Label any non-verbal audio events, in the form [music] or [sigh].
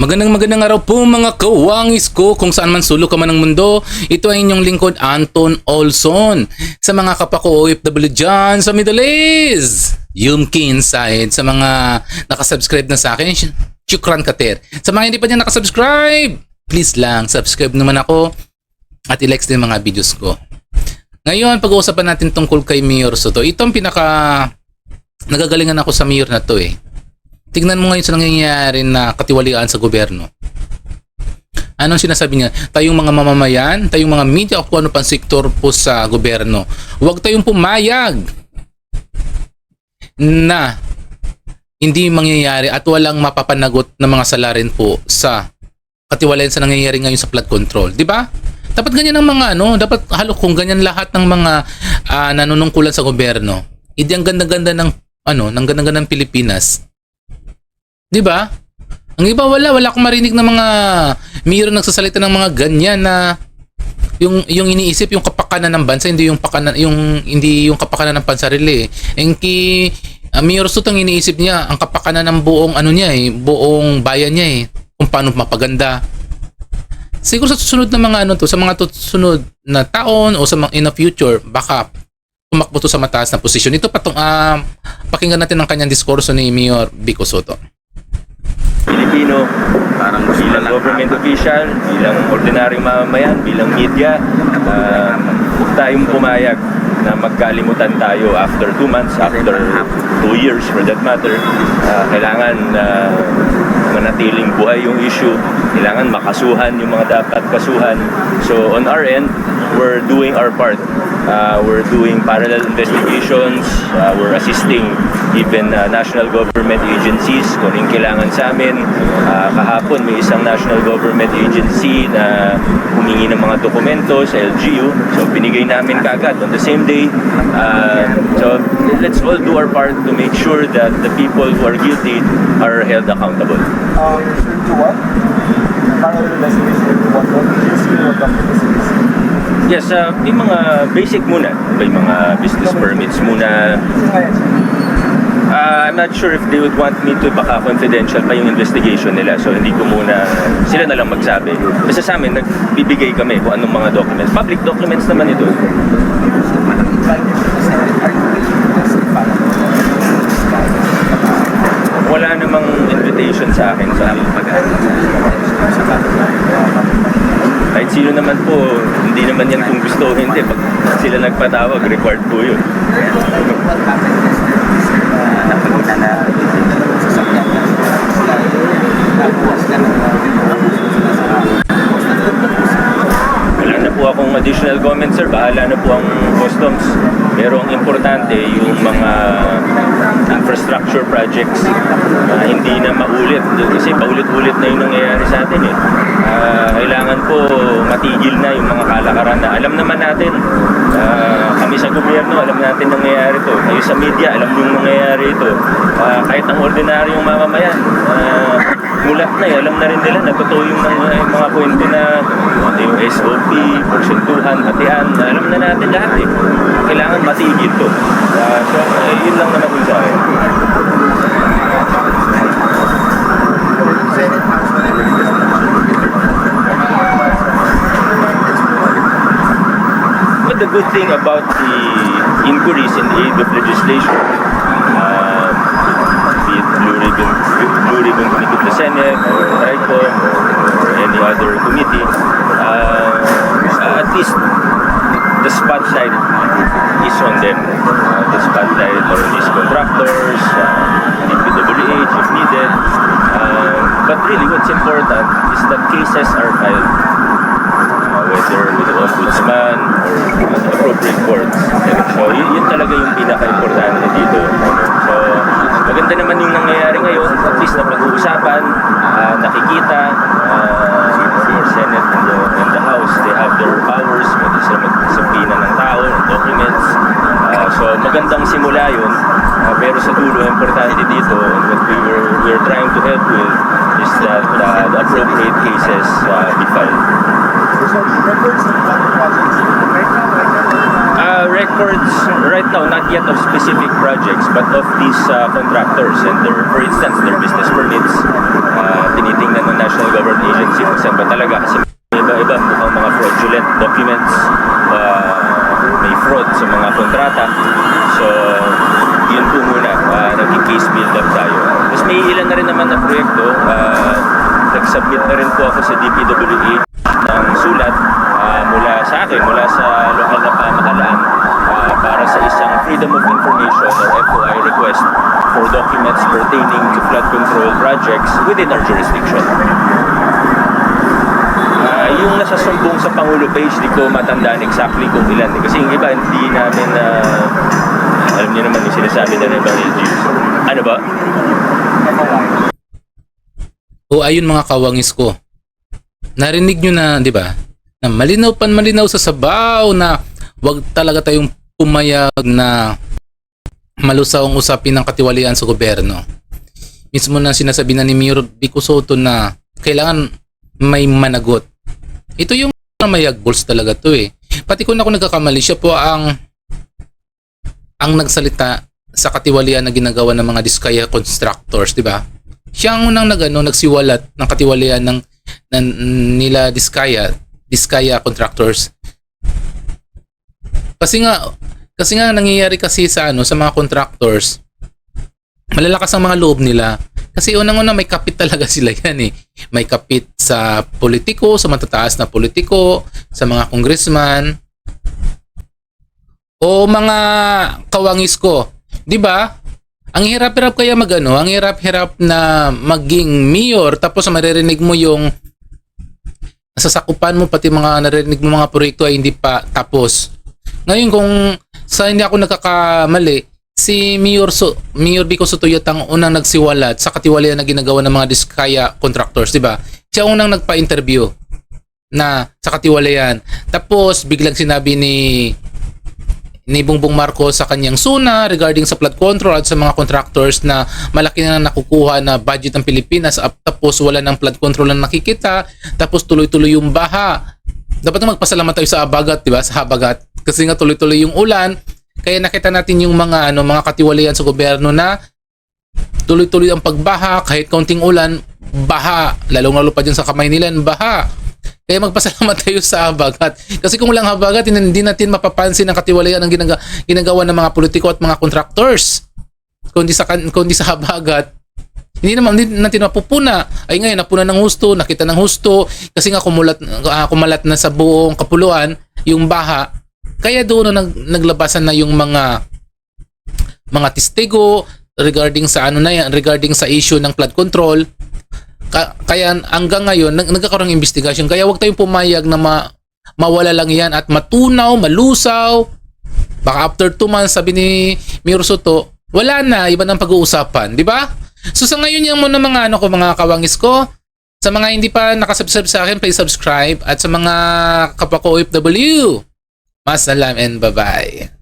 Magandang magandang araw po mga kawangis ko kung saan man sulok ka man ng mundo. Ito ay inyong lingkod Anton Olson. Sa mga kapako OFW dyan sa Middle East. Yumki inside. Sa mga nakasubscribe na sa akin, sh- shukran kater. Sa mga hindi pa dyan nakasubscribe, please lang, subscribe naman ako at i-likes din mga videos ko. Ngayon, pag-uusapan natin tungkol kay Mayor Soto. Ito ang pinaka... Nagagalingan ako sa Mayor na to eh. Tignan mo ngayon sa nangyayari na katiwalian sa gobyerno. Anong sinasabi niya? Tayong mga mamamayan, tayong mga media o kung ano pang sektor po sa gobyerno, huwag tayong pumayag na hindi mangyayari at walang mapapanagot na mga salarin po sa katiwalian sa nangyayari ngayon sa flood control. Di ba? Dapat ganyan ang mga ano, dapat halo kung ganyan lahat ng mga ah, nanunungkulan sa gobyerno. Hindi ang ganda-ganda ng ano, ng ganda-ganda ng Pilipinas. 'Di ba? Ang iba wala, wala akong marinig ng mga mayor nagsasalita ng mga ganyan na yung yung iniisip yung kapakanan ng bansa hindi yung pakanan yung hindi yung kapakanan ng pansarili. Eh. Ang ki uh, Mayor Sutang iniisip niya ang kapakanan ng buong ano niya eh, buong bayan niya eh, kung paano mapaganda. Siguro sa susunod na mga ano to, sa mga susunod na taon o sa mga in the future, baka tumakbo to sa mataas na posisyon. Ito patong um, pakinggan natin ang kanyang diskurso ni Mayor Vico Soto. Pilipino, parang bilang government official, bilang ordinaryong mamamayan, bilang media, uh, huwag tayong pumayag na magkalimutan tayo after two months, after two years for that matter. Uh, kailangan uh, manatiling buhay yung issue, kailangan makasuhan yung mga dapat kasuhan. So on our end, we're doing our part. Uh, we're doing parallel investigations, uh, we're assisting even uh, national government agencies kung yung kailangan sa amin. Uh, kahapon may isang national government agency na humingi ng mga dokumento sa LGU. So binigay namin kagad on the same day. Uh, so let's all do our part to make sure that the people who are guilty are held accountable. um, refer to what? Investigation to what? What see? What? Yes, uh, yung mga basic muna, yung mga business permits muna. Uh, I'm not sure if they would want me to baka confidential pa yung investigation nila. So hindi ko muna, sila na lang magsabi. Basta sa amin, nagbibigay kami kung anong mga documents. Public documents naman ito. Wala namang invitation sa akin sa pag kahit sino naman po, hindi naman yan kung gusto o hindi. Pag sila nagpatawag, required po yun. Wala akong additional comments, sir. Bahala na po ang customs. Pero ang importante, yung mga infrastructure projects na hindi na maulit. Kasi paulit-ulit na yung nangyayari sa atin eh. Ah, kailangan po matigil na yung mga kalakaran na alam naman natin. Ah, kami sa gobyerno, alam natin nangyayari to. Kayo sa media, alam yung nangyayari ito. Ah, kahit ang ordinaryong mamamayan, ah, mulat na eh. Alam na rin nila na totoo yung mga, yung mga kwento na ano yung SOP, porsyentuhan, hatian. Alam na natin lahat eh. Kailangan matigil to. Ah, so, eh, yun lang naman yung sa. But the good thing about the inquiries in aid of legislation, uh, be it Blue Ribbon, Blue Ribbon Committee of the Senate or RICOM or any other committee, uh, at least the spotlight is on them. Uh, the spotlight on these contractors, uh, DPWH if needed. Uh, but really what's important is that cases are filed uh, whether with the ombudsman or uh, appropriate courts. So, yun, yun talaga yung pinaka-importante dito. So, maganda naman yung nangyayari ngayon. At least na pag-uusapan, uh, nakikita, uh, the Senate and the, and the House, they have their powers, pwede sila magsabina ng tao, ng documents. Uh, so, magandang simula yun. Uh, pero sa dulo, importante dito, and what we were, we were trying to help with is that uh, the appropriate cases uh, be filed. so records what projects Uh, records right now, not yet of specific projects, but of these uh, contractors and their, for instance, their business permits. Uh, tinitingnan ng National Saan ba talaga? Kasi may iba-iba mukhang mga fraudulent documents, uh, may fraud sa mga kontrata. So, yun po muna, uh, naging case build up tayo. Tapos may ilan na rin naman na proyekto, uh, nag-submit na rin po ako sa DPWH ng sulat uh, mula sa akin, mula sa lokal na pamahalaan uh, para sa isang Freedom of Information or FOI request for documents pertaining to flood control projects within our jurisdiction. Ah, yung nasa sumbong sa Pangulo page, di ko matandaan exactly kung ilan. Kasi yung iba, hindi namin na... alam niyo naman yung sinasabi na ng ibang. Ano ba? O ayun mga kawangis ko. Narinig nyo na, di ba? Na malinaw pan malinaw sa sabaw na wag talaga tayong pumayag na malusaw ang usapin ng katiwalian sa gobyerno. Mismo na sinasabi na ni Vico Soto na kailangan may managot. Ito yung mayag balls talaga to eh. Pati kung ako nagkakamali, siya po ang ang nagsalita sa katiwalian na ginagawa ng mga Diskaya constructors, di ba? Siya ang unang nagano nagsiwalat ng katiwalian ng, ng nila Diskaya, Diskaya contractors. Kasi nga kasi nga nangyayari kasi sa ano sa mga contractors malalakas ang mga loob nila. Kasi unang-una may kapit talaga [laughs] sila yan eh. May kapit sa politiko, sa matataas na politiko, sa mga congressman, o mga kawangis ko. 'Di ba? Ang hirap-hirap kaya magano, ang hirap-hirap na maging mayor tapos maririnig mo yung nasasakupan mo pati mga naririnig mo mga proyekto ay hindi pa tapos. Ngayon kung sa hindi ako nagkakamali, si Mayor so, Mayor Vico Sotoyot ang unang nagsiwalat sa katiwalian na ginagawa ng mga Diskaya contractors, 'di ba? Siya ang unang nagpa-interview na sa katiwalian. Tapos biglang sinabi ni ni Bongbong Marcos sa kanyang suna regarding sa flood control at sa mga contractors na malaki na nakukuha na budget ng Pilipinas tapos wala ng flood control na nakikita tapos tuloy-tuloy yung baha. Dapat na magpasalamat tayo sa Abagat, 'di ba? Sa Habagat. Kasi nga tuloy-tuloy yung ulan. Kaya nakita natin yung mga ano mga katiwalian sa gobyerno na tuloy-tuloy ang pagbaha kahit kaunting ulan baha. Lalong-lalo pa dyan sa kamay nila baha kaya magpasalamat [laughs] tayo sa habagat. Kasi kung walang habagat, hindi natin mapapansin ang katiwalian ng ginaga, ginagawa ng mga politiko at mga contractors. Kundi sa, kundi sa habagat, hindi naman hindi natin mapupuna. Ay ngayon, napuna ng husto, nakita ng husto, kasi nga kumulat, ah, kumalat na sa buong kapuluan yung baha. Kaya doon na nag, naglabasan na yung mga mga testigo regarding sa ano na yan, regarding sa issue ng flood control. Ka- kaya hanggang ngayon nag- nagkakaroon ng investigasyon. Kaya wag tayong pumayag na ma- mawala lang yan at matunaw, malusaw. Baka after 2 months sabi ni Mayor Soto, wala na, iba ng pag-uusapan, di ba? So sa ngayon yan muna mga ano ko, mga kawangis ko. Sa mga hindi pa nakasubscribe sa akin, please subscribe. At sa mga kapwa ko OFW, masalam and bye-bye.